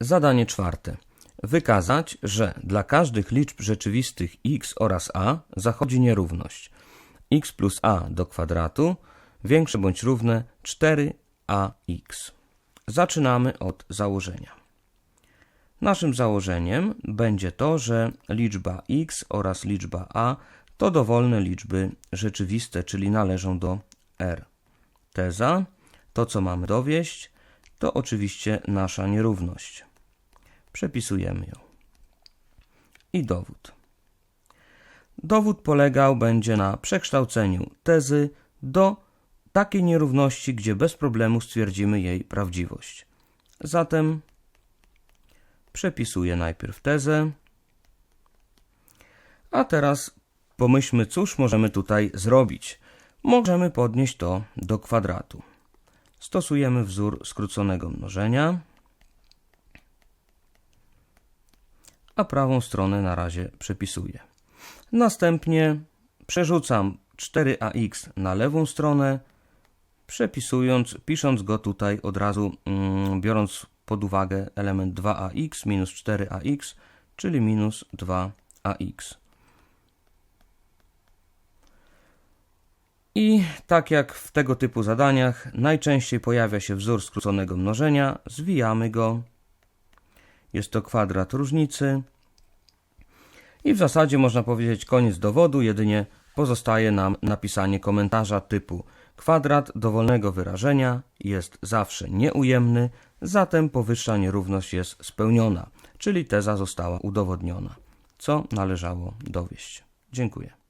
Zadanie czwarte. Wykazać, że dla każdych liczb rzeczywistych x oraz a zachodzi nierówność x plus a do kwadratu większe bądź równe 4ax. Zaczynamy od założenia. Naszym założeniem będzie to, że liczba x oraz liczba a to dowolne liczby rzeczywiste, czyli należą do R. Teza, to co mamy dowieść, to oczywiście nasza nierówność. Przepisujemy ją. I dowód. Dowód polegał będzie na przekształceniu tezy do takiej nierówności, gdzie bez problemu stwierdzimy jej prawdziwość. Zatem przepisuję najpierw tezę, a teraz pomyślmy, cóż możemy tutaj zrobić. Możemy podnieść to do kwadratu. Stosujemy wzór skróconego mnożenia, a prawą stronę na razie przepisuję. Następnie przerzucam 4ax na lewą stronę, przepisując, pisząc go tutaj od razu, mm, biorąc pod uwagę element 2ax minus 4ax, czyli minus 2ax. I tak jak w tego typu zadaniach, najczęściej pojawia się wzór skróconego mnożenia, zwijamy go. Jest to kwadrat różnicy. I w zasadzie można powiedzieć koniec dowodu, jedynie pozostaje nam napisanie komentarza typu kwadrat dowolnego wyrażenia jest zawsze nieujemny, zatem powyższa nierówność jest spełniona, czyli teza została udowodniona, co należało dowieść. Dziękuję.